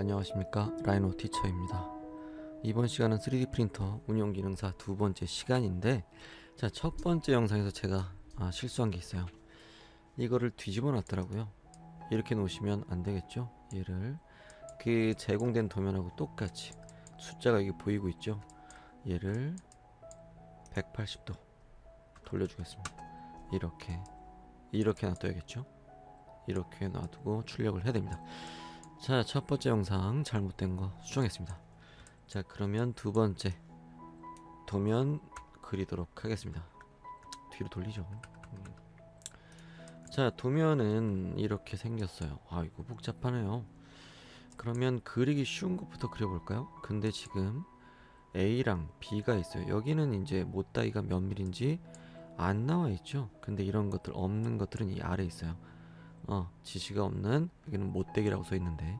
안녕하십니까? 라이노 티처입니다. 이번 시간은 3D 프린터 운영 기능사 두 번째 시간인데 자 첫 번째 영상에서 제가 아, 실수한 게 있어요. 이거를 뒤집어 놨더라고요. 이렇게 놓으시면 안 되겠죠? 얘를. 그 제공된 도면하고 똑같이 숫자가 여기 보이고 있죠? 얘를 180도 돌려주겠습니다. 이렇게 이렇게 놔둬야겠죠? 이렇게 놔두고 출력을 해야 됩니다 자, 첫 번째 영상 잘못된 거 수정했습니다. 자, 그러면 두 번째 도면 그리도록 하겠습니다. 뒤로 돌리죠. 음. 자, 도면은 이렇게 생겼어요. 아, 이거 복잡하네요. 그러면 그리기 쉬운 것부터 그려볼까요? 근데 지금 A랑 B가 있어요. 여기는 이제 못다이가 몇 밀인지 안 나와 있죠. 근데 이런 것들 없는 것들은 이 아래 있어요. 어, 지시가 없는 여기는 못되기라고 써 있는데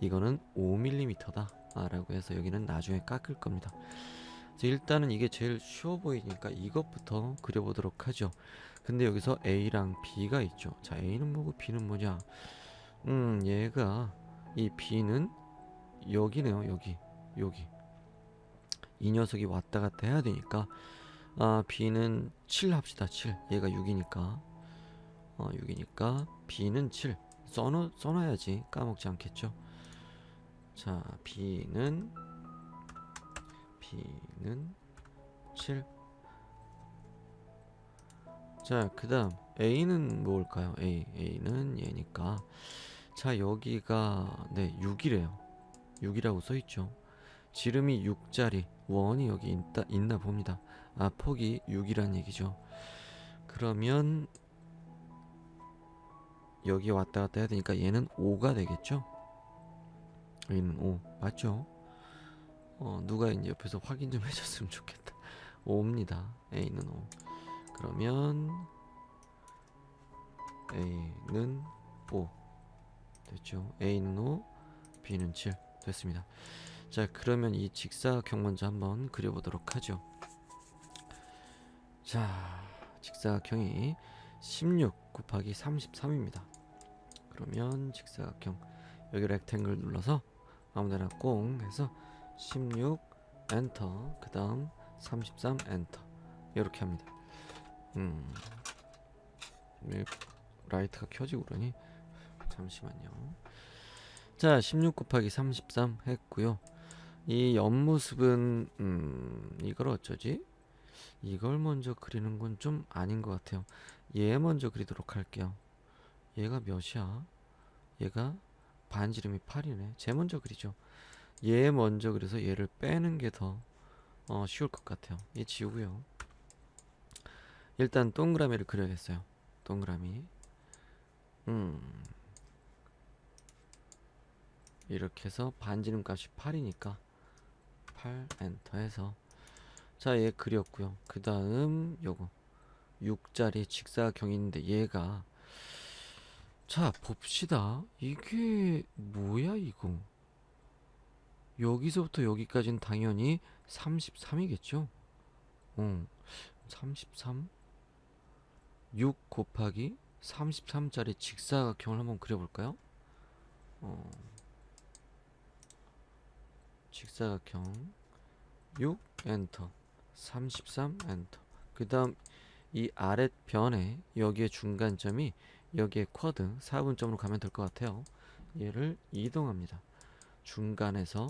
이거는 5mm다 아, 라고 해서 여기는 나중에 깎을 겁니다. 자, 일단은 이게 제일 쉬워 보이니까 이것부터 그려보도록 하죠. 근데 여기서 A랑 B가 있죠. 자, A는 뭐고 B는 뭐냐? 음, 얘가 이 B는 여기네요. 여기, 여기. 이 녀석이 왔다 갔다 해야 되니까 아, B는 7 합시다. 7. 얘가 6이니까 어, 6이니까 B는 7 써놓, 써놔야지. 까먹지 않겠죠? 자 B는 B는 7 자, 그 다음 A는 뭘까요? A, A는 얘니까. 자, 여기가 네, 6이래요. 6이라고 써있죠. 지름이 6짜리 원이 여기 있다, 있나 봅니다. 아, 폭이 6이란 얘기죠. 그러면 여기 왔다 갔다 해야 되니까 얘는 5가 되겠죠? 얘는 5 맞죠? 어 누가 이제 옆에서 확인 좀 해줬으면 좋겠다. 5입니다. A는 5 그러면 A는 5 됐죠? A는 5 B는 7 됐습니다. 자 그러면 이 직사각형 먼저 한번 그려보도록 하죠. 자 직사각형이 16 곱하기 33입니다 그러면 직사각형 여기 렉탱글 눌러서 아무데나 꽁 해서 16 엔터 그 다음 33 엔터. 이렇게 합니다. 음. 왜 라이트가 켜지고 그러니 잠시만요. 자 16 곱하기 33 했고요. 이 옆모습은 음 이걸 어쩌지? 이걸 먼저 그리는 건 좀 아닌 것 같아요. 얘 먼저 그리도록 할게요 얘가 몇이야? 얘가 반지름이 8이네. 쟤 먼저 그리죠. 얘 먼저 그래서 얘를 빼는 게더 어, 쉬울 것 같아요. 얘 지우고요. 일단 동그라미를 그려야겠어요. 동그라미. 음. 이렇게 해서 반지름 값이 8이니까 8 엔터 해서 자, 얘 그렸고요. 그 다음 요거 6짜리 직사각형인데 얘가 자, 봅시다. 이게 뭐야, 이거? 여기서부터 여기까지는 당연히 33이겠죠? 어, 33? 6 곱하기 33짜리 직사각형을 한번 그려볼까요? 어, 직사각형 6 엔터 33 엔터 그 다음 이 아랫변에 여기에 중간점이 여기에 쿼드 4분점으로 가면 될 것 같아요. 얘를 이동합니다. 중간에서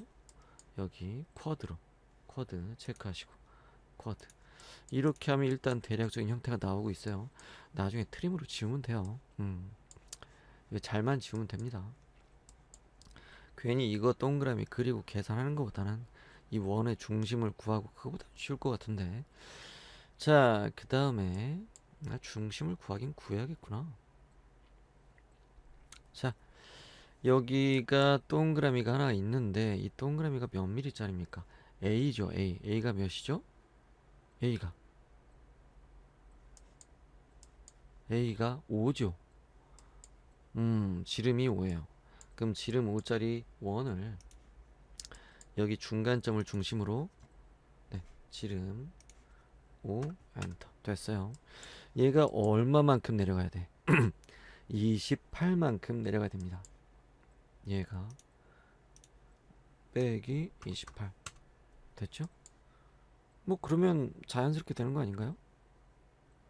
여기 쿼드로 쿼드 체크하시고 쿼드 이렇게 하면 일단 대략적인 형태가 나오고 있어요. 나중에 트림으로 지우면 돼요. 음. 잘만 지우면 됩니다. 괜히 이거 동그라미 그리고 계산하는 것보다는 이 원의 중심을 구하고 그거보다 쉬울 것 같은데 자 그 다음에 중심을 구하긴 구해야겠구나 자, 여기가 동그라미가 하나 있는데 이 동그라미가 몇 미리짜리입니까? A죠, A. A가 몇이죠? A가 A가 5죠. 음, 지름이 5예요. 그럼 지름 5짜리 원을 여기 중간점을 중심으로 네, 지름 5 엔터 됐어요. 얘가 얼마만큼 내려가야 돼? 28만큼 내려가야 됩니다. 얘가 빼기 28 됐죠? 뭐 그러면 자연스럽게 되는 거 아닌가요?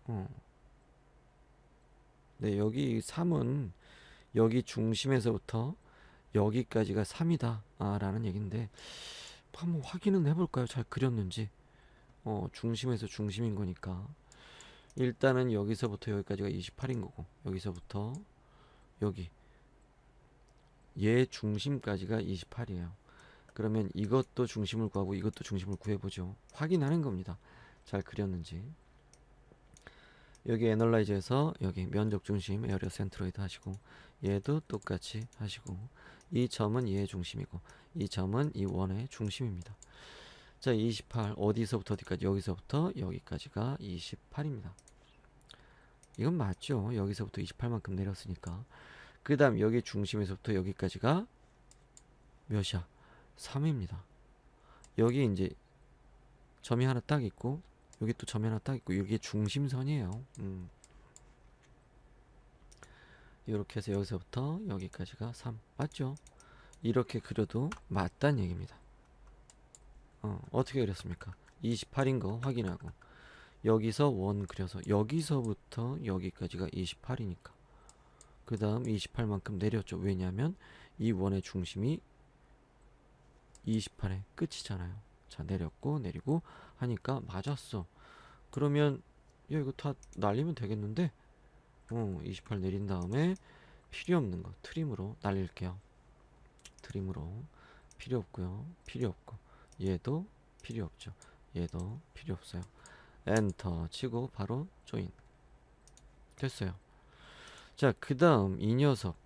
어. 네, 여기 3은 여기 중심에서부터 여기까지가 3이다 아, 라는 얘긴데 한번 확인은 해볼까요? 잘 그렸는지 어, 중심에서 중심인 거니까 일단은 여기서부터 여기까지가 28인 거고 여기서부터 여기 얘 중심까지가 28이에요. 그러면 이것도 중심을 구하고 이것도 중심을 구해보죠. 확인하는 겁니다. 잘 그렸는지. 여기 애널라이즈에서 여기 면적 중심 에어리어 센트로이드 하시고 얘도 똑같이 하시고 이 점은 얘의 중심이고 이 점은 이 원의 중심입니다. 자, 28 어디서부터 어디까지 여기서부터 여기까지가 28입니다. 이건 맞죠? 여기서부터 28만큼 내렸으니까. 그 다음 여기 중심에서부터 여기까지가 몇이야? 3입니다. 여기 이제 점이 하나 딱 있고 여기 또 점이 하나 딱 있고 이게 중심선이에요. 음. 이렇게 해서 여기서부터 여기까지가 3 맞죠? 이렇게 그려도 맞단 얘기입니다. 어, 어떻게 그렸습니까? 28인 거 확인하고 여기서 원 그려서 여기서부터 여기까지가 28이니까 그 다음 28만큼 내렸죠. 왜냐하면 이 원의 중심이 28의 끝이잖아요. 자 내렸고 내리고 하니까 맞았어. 그러면 야 이거 다 날리면 되겠는데? 어, 28 내린 다음에 필요 없는 거 트림으로 날릴게요. 트림으로 필요 없고요. 필요 없고 얘도 필요 없죠. 얘도 필요 없어요. 엔터 치고 바로 조인 됐어요. 자, 그 다음 이 녀석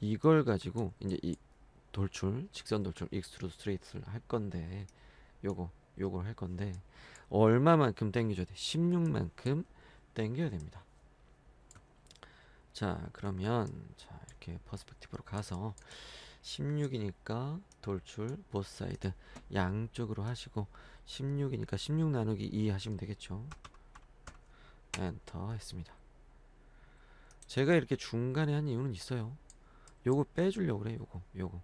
이걸 가지고 이제 이 돌출 직선 돌출 익스트루드 스트레이트를 할 건데 요거 요걸 할 건데 얼마만큼 당겨줘야 돼? 16만큼 당겨야 됩니다. 자, 그러면 자 이렇게 퍼스펙티브로 가서 16이니까 돌출 보사이드 양쪽으로 하시고 16이니까 16 나누기 2 하시면 되겠죠. 엔터 했습니다. 제가 이렇게 중간에 한 이유는 있어요. 요거 빼주려고 그래, 요거, 요거.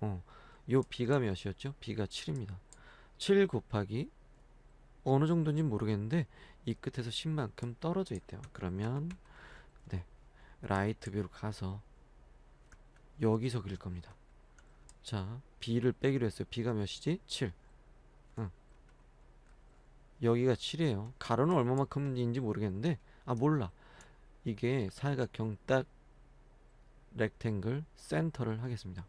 어, 요 B가 몇이었죠? B가 7입니다. 7 곱하기 어느 정도인지 모르겠는데 이 끝에서 10만큼 떨어져 있대요. 그러면 네, 라이트 뷰로 가서 여기서 그릴 겁니다. 자, B를 빼기로 했어요. B가 몇이지? 7. 응. 여기가 7이에요. 가로는 얼마만큼인지 모르겠는데, 아, 몰라. 이게 사각형 딱 렉탱글 센터를 하겠습니다.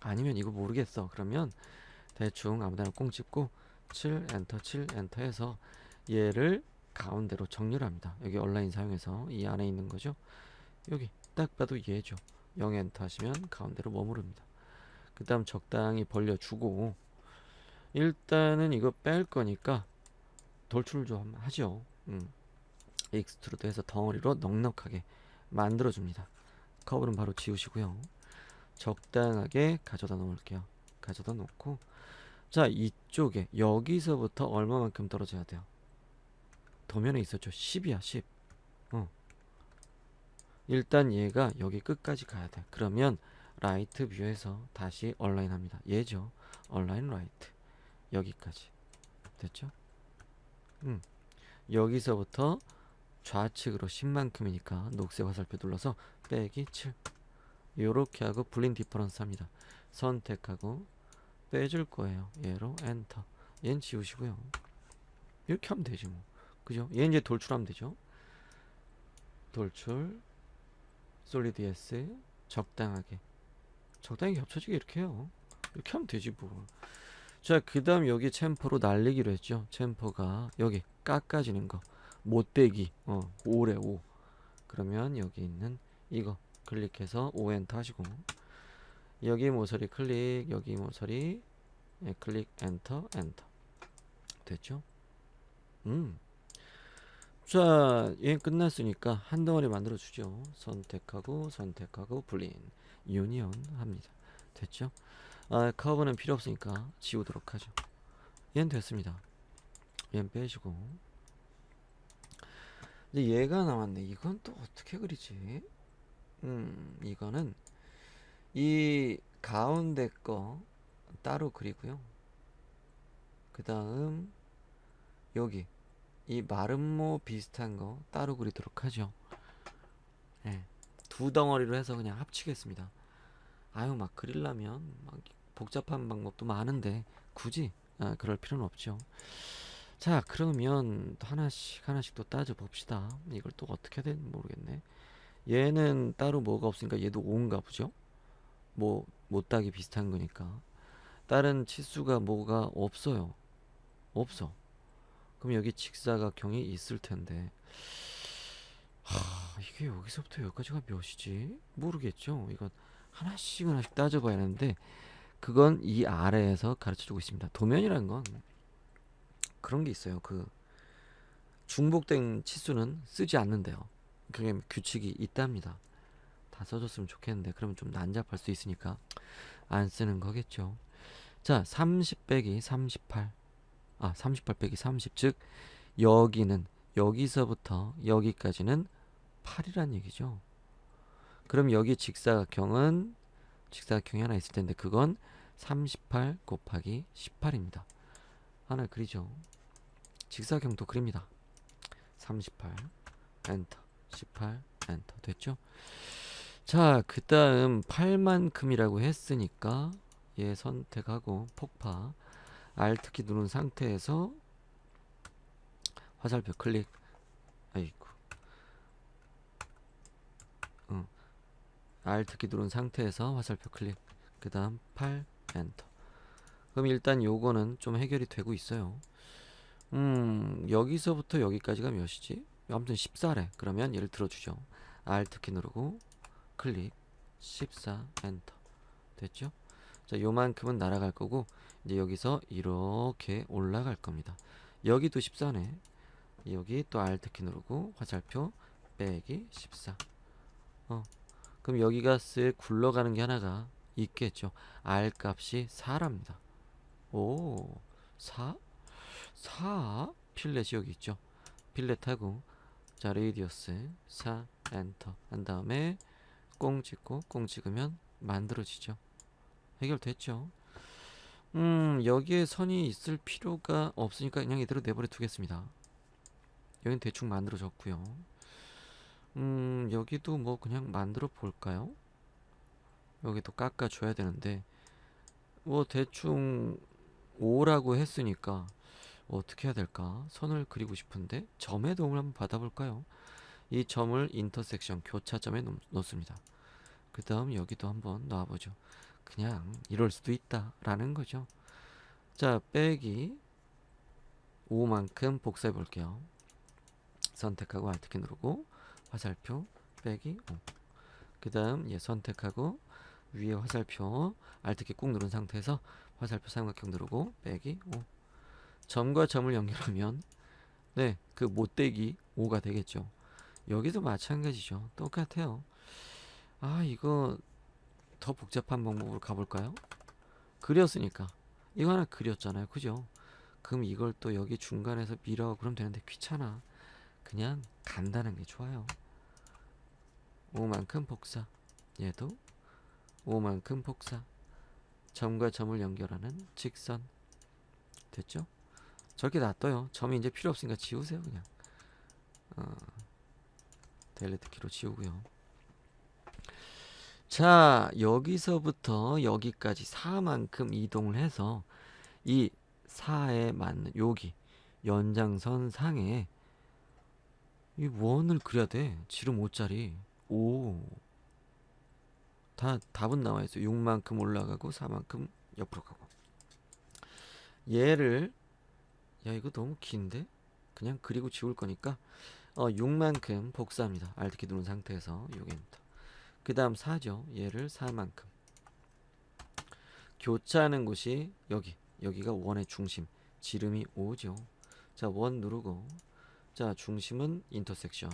아니면 이거 모르겠어. 그러면 대충 아무데나 꽁 찍고 7 엔터 7 엔터 해서 얘를 가운데로 정렬 합니다. 여기 온라인 사용해서 이 안에 있는 거죠. 여기 딱 봐도 얘죠. 0 엔터 하시면 가운데로 머무릅니다. 그 다음 적당히 벌려주고 일단은 이거 뺄 거니까 돌출을 좀 하죠. 음. 익스트루드 해서 덩어리로 넉넉하게 만들어줍니다. 커브는 바로 지우시고요. 적당하게 가져다 놓을게요. 가져다 놓고 자 이쪽에 여기서부터 얼마만큼 떨어져야 돼요? 도면에 있었죠. 10이야 10. 어. 일단 얘가 여기 끝까지 가야 돼. 그러면 라이트 뷰에서 다시 얼라인 합니다. 얘죠. 얼라인 라이트. 여기까지. 됐죠? 음. 여기서부터 좌측으로 10만큼이니까 녹색 화살표 눌러서 빼기 7. 요렇게 하고 블린 디퍼런스 합니다. 선택하고 빼줄 거예요. 얘로 엔터. 얘는 지우시고요. 이렇게 하면 되지 뭐. 그죠? 얘 이제 돌출하면 되죠. 돌출 솔리드 S 적당하게 적당히 겹쳐지게 이렇게 해요. 이렇게 하면 되지 뭐. 자, 그 다음 여기 챔퍼로 날리기로 했죠. 챔퍼가 여기 깎아지는 거. 못대기. 어, 5래 5. 그러면 여기 있는 이거 클릭해서 5 엔터 하시고 여기 모서리 클릭, 여기 모서리 예, 클릭 엔터 엔터. 됐죠? 음. 자, 얘 끝났으니까 한 덩어리 만들어 주죠. 선택하고 선택하고 블린 유니언 합니다. 됐죠? 아, 커브는 필요 없으니까 지우도록 하죠. 얘는 됐습니다. 얘는 빼시고 이제 얘가 나왔네. 이건 또 어떻게 그리지? 음, 이거는 이 가운데 거 따로 그리고요. 그 다음 여기 이 마름모 비슷한 거 따로 그리도록 하죠. 예. 두 덩어리로 해서 그냥 합치겠습니다. 아유 막 그리려면 막 복잡한 방법도 많은데 굳이 아, 그럴 필요는 없죠. 자 그러면 또 하나씩 하나씩 또 따져 봅시다. 이걸 또 어떻게 해야 되는지 모르겠네. 얘는 따로 뭐가 없으니까 얘도 5인가 보죠? 뭐 못따기 비슷한 거니까. 다른 치수가 뭐가 없어요. 없어. 그럼 여기 직사각형이 있을 텐데. 하, 이게 여기서부터 여기까지가 몇이지? 모르겠죠. 이건 하나씩 하나씩 따져봐야 하는데 그건 이 아래에서 가르쳐주고 있습니다. 도면이라는 건 그런 게 있어요. 그 중복된 치수는 쓰지 않는데요. 그게 규칙이 있답니다. 다 써줬으면 좋겠는데 그러면 좀 난잡할 수 있으니까 안 쓰는 거겠죠. 자, 30 빼기 38. 아, 38 빼기 30. 즉 여기는 여기서부터 여기까지는 8이란 얘기죠. 그럼 여기 직사각형은 직사각형이 하나 있을 텐데 그건 38 곱하기 18입니다. 하나 그리죠. 직사각형도 그립니다. 38 엔터 18 엔터 됐죠? 자, 그 다음 8만큼이라고 했으니까 얘 선택하고 폭파 Alt키 누른 상태에서 화살표 클릭 아이고 응. Alt키 누른 상태에서 화살표 클릭 그 다음 8 엔터. 그럼 일단 요거는 좀 해결이 되고 있어요. 음 여기서부터 여기까지가 몇이지? 아무튼 14래. 그러면 얘를 들어주죠. Alt키 누르고 클릭. 14 엔터. 됐죠? 자 요만큼은 날아갈 거고 이제 여기서 이렇게 올라갈 겁니다. 여기도 14네. 여기 또 Alt키 누르고 화살표 빼기 14 어. 그럼 여기가 쓱 굴러가는 게 하나가 있겠죠. R 값이 4랍니다. 오 4? 4? 필렛이 여기 있죠. 필렛하고. 자 레이디어스. 4 엔터. 한 다음에 꽁 찍고 꽁 찍으면 만들어지죠. 해결됐죠. 음 여기에 선이 있을 필요가 없으니까 그냥 이대로 내버려 두겠습니다. 여긴 대충 만들어졌고요. 음 여기도 뭐 그냥 만들어 볼까요 여기도 깎아 줘야 되는데 뭐 대충 5라고 했으니까 어떻게 해야 될까? 선을 그리고 싶은데 점의 도움을 한번 받아볼까요? 이 점을 인터섹션 교차점에 놓, 놓습니다. 그 다음 여기도 한번 놔보죠. 그냥 이럴 수도 있다 라는 거죠. 자 빼기 5만큼 복사해 볼게요. 선택하고 Alt키 누르고 화살표 빼기 5. 그 다음 얘 선택하고 위에 화살표 Alt키 꾹 누른 상태에서 화살표 삼각형 누르고 빼기 5. 점과 점을 연결하면 네, 그 못되기 5가 되겠죠. 여기도 마찬가지죠. 똑같아요. 아, 이거 더 복잡한 방법으로 가볼까요? 그렸으니까. 이거 하나 그렸잖아요. 그죠? 그럼 이걸 또 여기 중간에서 밀어 그럼 되는데 귀찮아. 그냥 간단한 게 좋아요. 5만큼 복사. 얘도 5만큼 복사. 점과 점을 연결하는 직선. 됐죠? 저렇게 놔둬요. 점이 이제 필요 없으니까 지우세요, 그냥. 어, 델리트 키로 지우고요. 자, 여기서부터 여기까지 4만큼 이동을 해서 이 4에 맞는 여기 연장선 상에 이 원을 그려야 돼. 지름 5짜리. 오. 다 답은 나와 있어. 6만큼 올라가고 4만큼 옆으로 가고. 얘를 야 이거 너무 긴데? 그냥 그리고 지울 거니까 어 6만큼 복사합니다. Alt키 누른 상태에서 6엔터. 그 다음 4죠. 얘를 4만큼. 교차하는 곳이 여기. 여기가 원의 중심. 지름이 5죠. 자, 원 누르고 자, 중심은 인터섹션.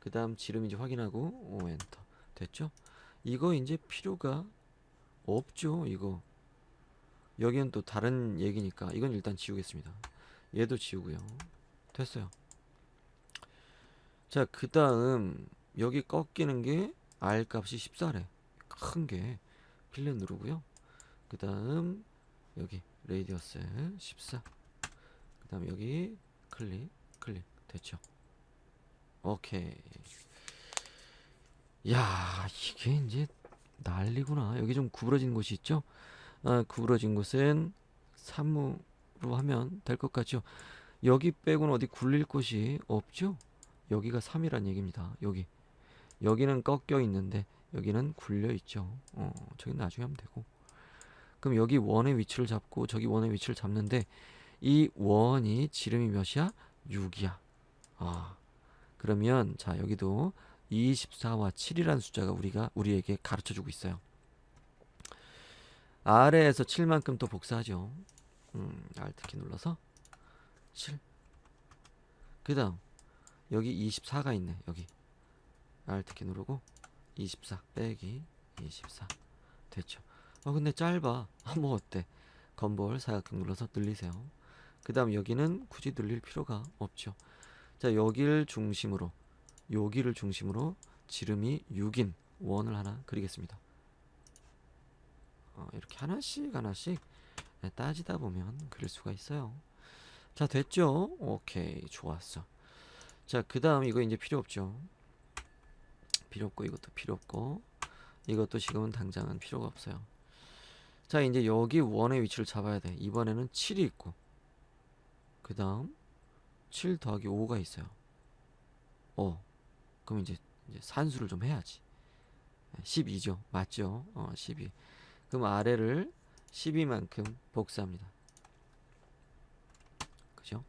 그 다음 지름인지 확인하고 오 엔터. 됐죠? 이거 이제 필요가 없죠, 이거. 여기는 또 다른 얘기니까 이건 일단 지우겠습니다. 얘도 지우고요. 됐어요. 자, 그 다음 여기 꺾이는 게 R 값이 14래. 큰 게 필렛 누르고요. 그 다음 여기 레이디어스 14 그 다음 여기 클릭 클릭 됐죠 오케이 야 이게 이제 난리구나 여기 좀 구부러진 곳이 있죠 아, 구부러진 곳은 3으로 하면 될 것 같죠 여기 빼고는 어디 굴릴 곳이 없죠 여기가 3이란 얘기입니다 여기 여기는 꺾여 있는데 여기는 굴려 있죠 어 저기 나중에 하면 되고 그럼 여기 원의 위치를 잡고 저기 원의 위치를 잡는데 이 원이 지름이 몇이야? 6이야. 아. 그러면 자, 여기도 24와 7이라는 숫자가 우리가 우리에게 가르쳐 주고 있어요. 아래에서 7만큼 또 복사하죠. 음, Alt키 눌러서 7. 그다음 여기 24가 있네. 여기. Alt키 누르고 24 빼기 24 됐죠. 어 근데 짧아. 아, 뭐 어때? 건볼 사각형 눌러서 늘리세요. 그 다음 여기는 굳이 늘릴 필요가 없죠. 자 여기를 중심으로 여기를 중심으로 지름이 6인 원을 하나 그리겠습니다. 어, 이렇게 하나씩 하나씩 네, 따지다 보면 그릴 수가 있어요. 자 됐죠? 오케이 좋았어. 자그 다음 이거 이제 필요 없죠. 필요 없고 이것도 필요 없고 이것도 지금은 당장은 필요가 없어요. 자 이제 여기 원의 위치를 잡아야 돼 이번에는 7이 있고 그 다음 7 더하기 5가 있어요 어 그럼 이제, 이제 산수를 좀 해야지. 12죠. 맞죠? 어 12 그럼 아래를 12만큼 복사합니다. 그죠?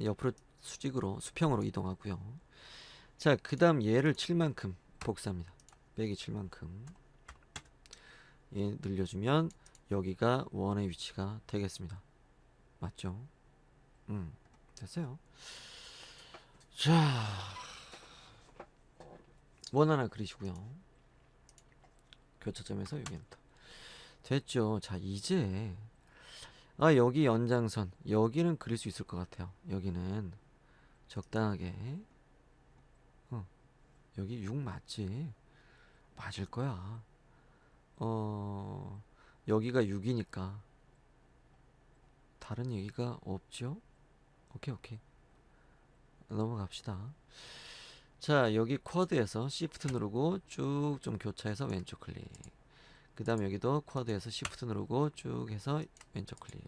옆으로 수직으로 수평으로 이동하고요. 자 그 다음 얘를 7만큼 복사합니다. 빼기 7만큼. 얘 늘려주면 여기가 원의 위치가 되겠습니다. 맞죠? 음, 됐어요. 자, 원 하나 그리시고요. 교차점에서 여기부터 됐죠. 자, 이제 아 여기 연장선 여기는 그릴 수 있을 것 같아요. 여기는 적당하게 어, 여기 6 맞지? 맞을 거야. 어 여기가 6이니까 다른 얘기가 없죠? 오케이 오케이 넘어갑시다 자 여기 쿼드에서 Shift 누르고 쭉 좀 교차해서 왼쪽 클릭. 그 다음 여기도 쿼드에서 Shift 누르고 쭉 해서 왼쪽 클릭.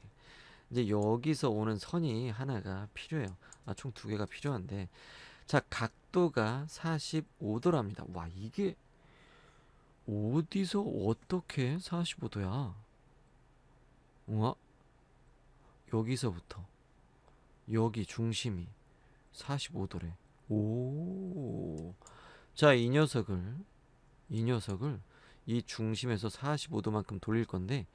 이제 여기서 오는 선이 하나가 필요해요. 아, 총 두 개가 필요한데. 자 각도가 45도랍니다. 와 이게 어디서 어떻게 45도야? 우와. 여기서부터. 여기 중심이 45도래. 오. 자, 이 녀석을 이 녀석을 이 중심에서 45도만큼 돌릴 건데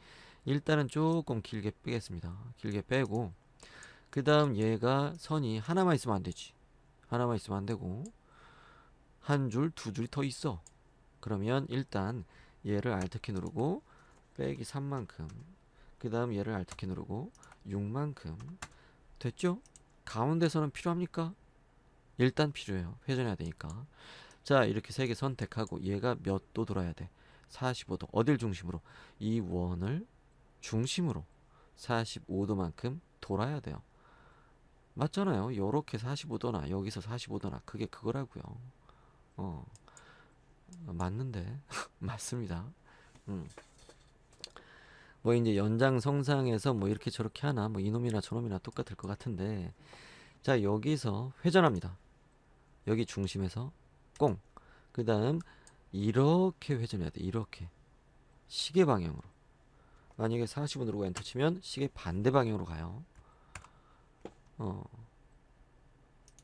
일단은 조금 길게 빼겠습니다. 길게 빼고 그 다음 얘가 선이 하나만 있으면 안 되지. 하나만 있으면 안 되고 한 줄, 두 줄이 더 있어. 그러면 일단 얘를 Alt키 누르고 빼기 3만큼 그 다음 얘를 Alt키 누르고 6만큼 됐죠? 가운데서는 필요합니까? 일단 필요해요. 회전해야 되니까. 자 이렇게 세 개 선택하고 얘가 몇 도 돌아야 돼? 45도. 어딜 중심으로? 이 원을 중심으로 45도만큼 돌아야 돼요. 맞잖아요. 요렇게 45도나 여기서 45도나 그게 그거라고요. 어. 맞는데? 맞습니다. 음. 뭐 이제 연장성상에서 뭐 이렇게 저렇게 하나 뭐 이놈이나 저놈이나 똑같을 것 같은데. 자 여기서 회전합니다. 여기 중심에서 꽁. 그 다음 이렇게 회전해야 돼. 이렇게 시계 방향으로. 만약에 40을 누르고 엔터 치면 시계 반대 방향으로 가요. 어.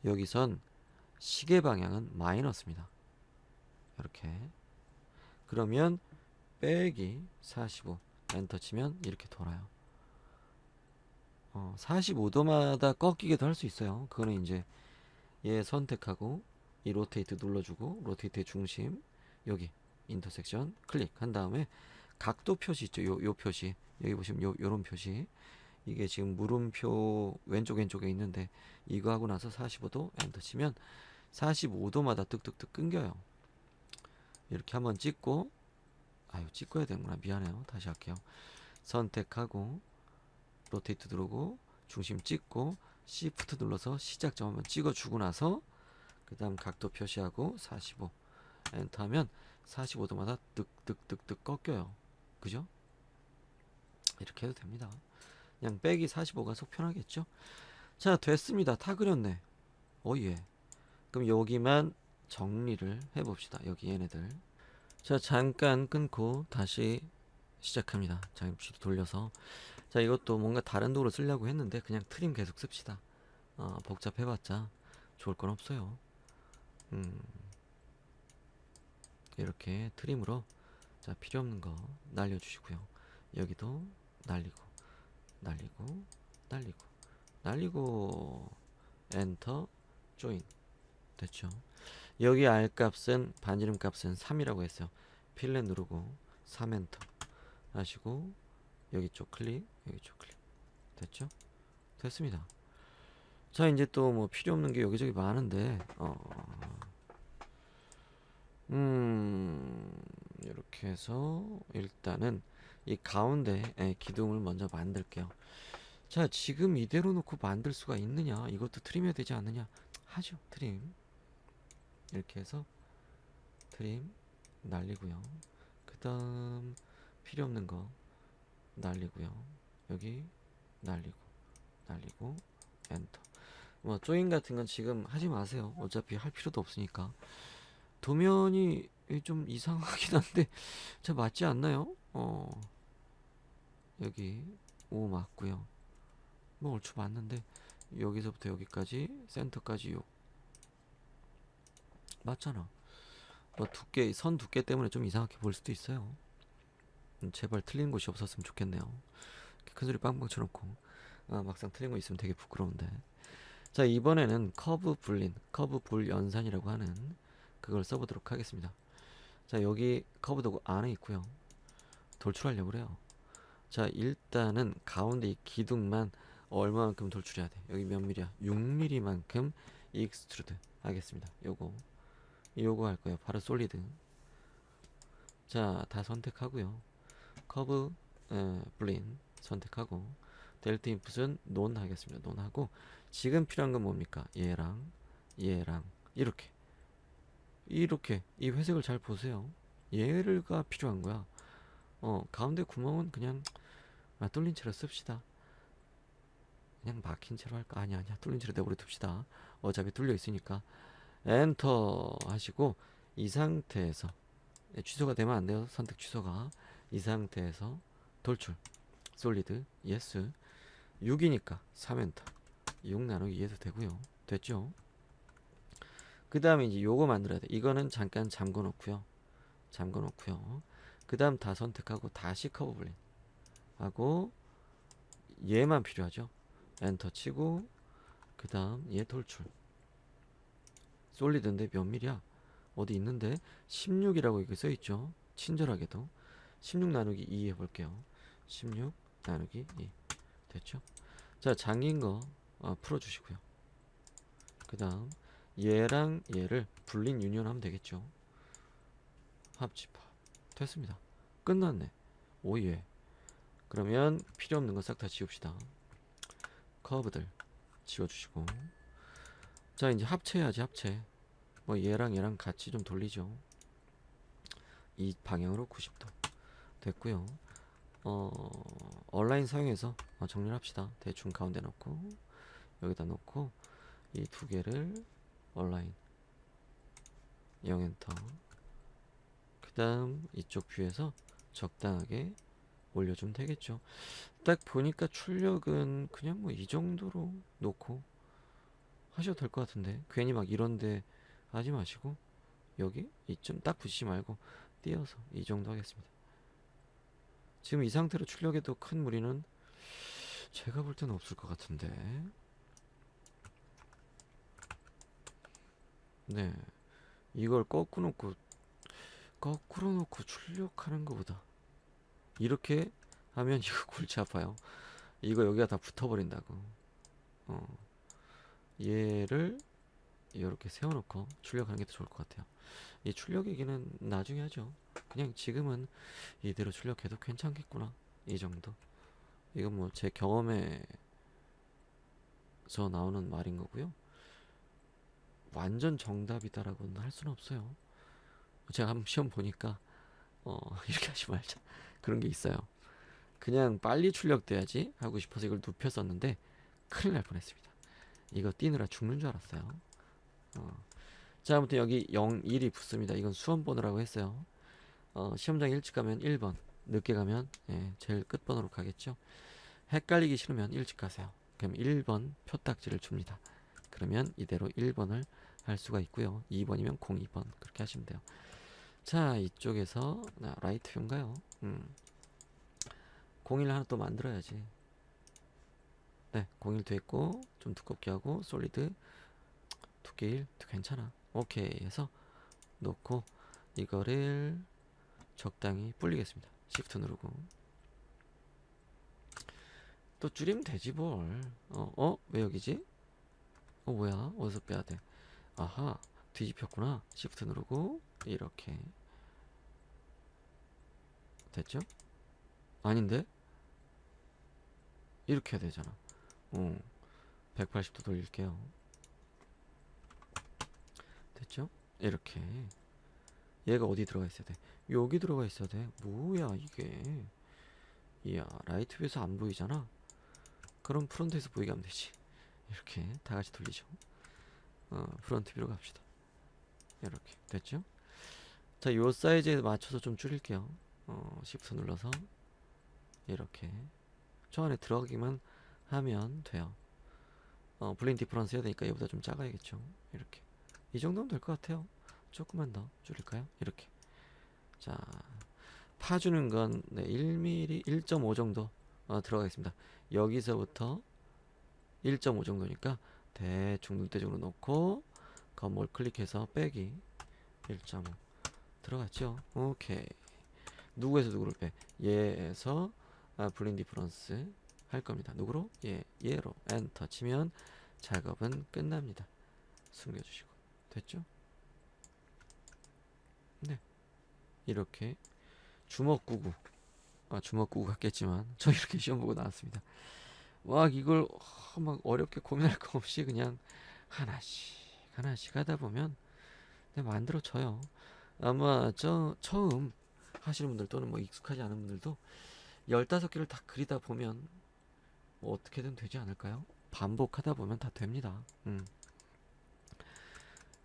여기선 시계 방향은 마이너스입니다. 이렇게 그러면 빼기 45 엔터 치면 이렇게 돌아요 어, 45도마다 꺾이기도 할 수 있어요 그거는 이제 얘 선택하고 이 로테이트 눌러주고 로테이트의 중심 여기 인터섹션 클릭한 다음에 각도 표시 있죠? 요, 요 표시. 여기 보시면 요, 요런 표시. 이게 지금 물음표 왼쪽 왼쪽에 있는데 이거 하고 나서 45도 엔터 치면 45도마다 뚝뚝뚝 끊겨요. 이렇게 한번 찍고 아유 찍고 해야 되는구나. 미안해요. 다시 할게요. 선택하고 로테이트 누르고 중심 찍고 Shift 눌러서 시작점 한번 찍어주고 나서 그 다음 각도 표시하고 45 엔터 하면 45도마다 뜩뜩뜩뜩 꺾여요. 그죠? 이렇게 해도 됩니다. 그냥 빼기 45가 속 편하겠죠? 자 됐습니다. 다 그렸네. 오예. 그럼 여기만 정리를 해봅시다. 여기 얘네들. 자 잠깐 끊고 다시 시작합니다. 잠시 돌려서 자 이것도 뭔가 다른 도로 쓰려고 했는데 그냥 트림 계속 씁시다. 어, 복잡해봤자 좋을 건 없어요. 음, 이렇게 트림으로 자 필요 없는 거 날려주시고요. 여기도 날리고 날리고 날리고 날리고. 엔터 조인. 됐죠? 여기 R 값은 반지름 값은 3이라고 했어요. 필렛 누르고 3 엔터 하시고 여기 쪽 클릭 여기 쪽 클릭. 됐죠? 됐습니다. 자 이제 또 뭐 필요 없는 게 여기저기 많은데 어, 음 이렇게 해서 일단은 이 가운데 에, 기둥을 먼저 만들게요. 자 지금 이대로 놓고 만들 수가 있느냐? 이것도 트림해야 되지 않느냐? 하죠 트림. 이렇게 해서 트림 날리고요. 그 다음 필요 없는 거 날리고요. 여기 날리고 날리고 엔터. 뭐 조인 같은 건 지금 하지 마세요. 어차피 할 필요도 없으니까. 도면이 좀 이상하긴 한데 저 맞지 않나요? 어. 여기 5 맞고요. 뭐 얼추 맞는데 여기서부터 여기까지 센터까지 6 맞잖아. 뭐 두께 선 두께 때문에 좀 이상하게 보일 수도 있어요. 음, 제발 틀린 곳이 없었으면 좋겠네요. 이렇게 큰 소리 빵빵 쳐놓고. 아, 막상 틀린 거 있으면 되게 부끄러운데. 자 이번에는 커브 불린 커브 불 연산이라고 하는 그걸 써보도록 하겠습니다. 자 여기 커브 도구 안에 있고요. 돌출하려고 그래요. 자 일단은 가운데 이 기둥만 얼마만큼 돌출해야 돼? 여기 몇 미리야? 6mm만큼 익스트루드 하겠습니다. 요거. 요거 할 거예요. 바로 솔리드. 자 다 선택하고요 커브 에, 블린 선택하고 델트 인풋은 논 하겠습니다. 논 하고 지금 필요한 건 뭡니까? 얘랑 얘랑 이렇게. 이렇게. 이 회색을 잘 보세요. 얘를가 필요한 거야. 어 가운데 구멍은 그냥 아, 뚫린 채로 씁시다. 그냥 막힌 채로 할까? 아니 아니야. 뚫린 채로 내버려 둡시다. 어차피 뚫려 있으니까. 엔터 하시고 이 상태에서. 네, 취소가 되면 안 돼요. 선택 취소가 이 상태에서 돌출. 솔리드. 예스. 6이니까 3엔터 6 나누기 2해도 되고요. 됐죠? 그 다음에 이제 요거 만들어야 돼. 이거는 잠깐 잠궈 놓고요. 잠궈 놓고요. 그 다음 다 선택하고 다시 커브 블린 하고 얘만 필요하죠? 엔터 치고 그 다음 얘 돌출. 솔리드인데 몇 밀이야? 어디 있는데? 16이라고 이렇게 써있죠? 친절하게도 16 나누기 2 해볼게요. 16 나누기 2 됐죠? 자 잠긴 거 어, 풀어주시고요. 그 다음 얘랑 얘를 불린 유니온 하면 되겠죠? 합집합. 됐습니다. 끝났네. 오예. 그러면 필요 없는 거싹다 지웁시다. 커브들 지워주시고. 자 이제 합체해야지 합체. 뭐 얘랑 얘랑 같이 좀 돌리죠. 이 방향으로 90도 됐고요. 어 온라인 사용해서 어, 정리를 합시다. 대충 가운데 놓고 여기다 놓고 이 두 개를 온라인 0엔터 그 다음 이쪽 뷰에서 적당하게 올려주면 되겠죠. 딱 보니까 출력은 그냥 뭐 이 정도로 놓고 하셔도 될 것 같은데 괜히 막 이런데 하지 마시고 여기 이쯤 딱 붙이지 말고 띄어서 이 정도 하겠습니다 지금 이 상태로 출력해도 큰 무리는 제가 볼 때는 없을 것 같은데. 네. 이걸 거꾸로 놓고 거꾸로 놓고 출력하는 것보다 이렇게 하면 이거 골치 아파요. 이거 여기가 다 붙어버린다고. 어. 얘를 이렇게 세워놓고 출력하는 게 더 좋을 것 같아요 이 출력 얘기는 나중에 하죠 그냥 지금은 이대로 출력해도 괜찮겠구나 이 정도 이건 뭐 제 경험에서 나오는 말인 거고요. 완전 정답이다라고는 할 수는 없어요. 제가 한번 시험 보니까 어 이렇게 하지 말자 그런 게 있어요. 그냥 빨리 출력돼야지 하고 싶어서 이걸 눕혔었는데 큰일 날 뻔했습니다. 이거 뛰느라 죽는 줄 알았어요. 어. 자, 아무튼 여기 0, 1이 붙습니다. 이건 수험 번호라고 했어요. 어, 시험장 일찍 가면 1번, 늦게 가면 예, 제일 끝번호로 가겠죠. 헷갈리기 싫으면 일찍 가세요. 그럼 1번 표딱지를 줍니다. 그러면 이대로 1번을 할 수가 있고요. 2번이면 02번 그렇게 하시면 돼요. 자, 이쪽에서 나 라이트 뷰인가요? 음. 01 하나 또 만들어야지. 네, 01 됐고 좀 두껍게 하고 솔리드 두께 1 괜찮아. 오케이 해서 놓고 이거를 적당히 불리겠습니다. 시프트 누르고 또 줄이면 되지 뭘. 어, 어? 왜 여기지? 어, 뭐야? 어디서 빼야 돼? 아하, 뒤집혔구나. 시프트 누르고 이렇게 됐죠? 아닌데? 이렇게 해야 되잖아. 어, 180도 돌릴게요. 됐죠? 이렇게. 얘가 어디 들어가 있어야 돼? 여기 들어가 있어야 돼. 뭐야, 이게. 이야, 라이트 뷰에서 안 보이잖아? 그럼 프론트에서 보이게 하면 되지. 이렇게 다 같이 돌리죠. 어, 프론트 뷰로 갑시다. 이렇게. 됐죠? 자, 요 사이즈에 맞춰서 좀 줄일게요. 어, 시프트 눌러서 이렇게 저 안에 들어가기만 하면 돼요. 어, 블린 디퍼런스 해야 되니까 얘보다 좀 작아야겠죠. 이렇게. 이 정도면 될 것 같아요. 조금만 더 줄일까요? 이렇게. 자, 파주는 건 네, 1mm, 1.5 정도 어, 들어가겠습니다. 여기서부터 1.5 정도니까 대충 눈대중으로 놓고 건물 클릭해서 빼기 1.5 들어갔죠? 오케이. 누구에서 누구를 빼? 얘에서 아, 블린 디퍼런스 할 겁니다. 누구로? 얘, 얘로 엔터 치면 작업은 끝납니다. 숨겨주시고 됐죠? 네, 이렇게 주먹구구 아 주먹구구 같겠지만 저 이렇게 시험 보고 나왔습니다. 막 이걸 어, 막 어렵게 고민할 거 없이 그냥 하나씩 하나씩 하다 보면 네, 만들어져요. 아마 저 처음 하시는 분들 또는 뭐 익숙하지 않은 분들도 15개를 다 그리다 보면 뭐 어떻게든 되지 않을까요? 반복하다 보면 다 됩니다. 음.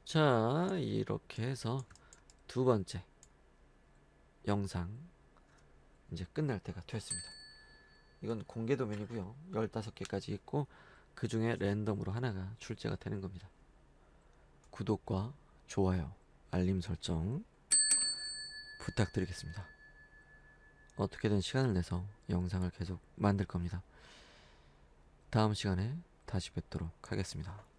자, 이렇게 해서 두 번째 영상 이제 끝날 때가 됐습니다. 이건 공개 도면이고요. 15개까지 있고 그 중에 랜덤으로 하나가 출제가 되는 겁니다. 구독과 좋아요, 알림 설정 부탁드리겠습니다. 어떻게든 시간을 내서 영상을 계속 만들 겁니다. 다음 시간에 다시 뵙도록 하겠습니다.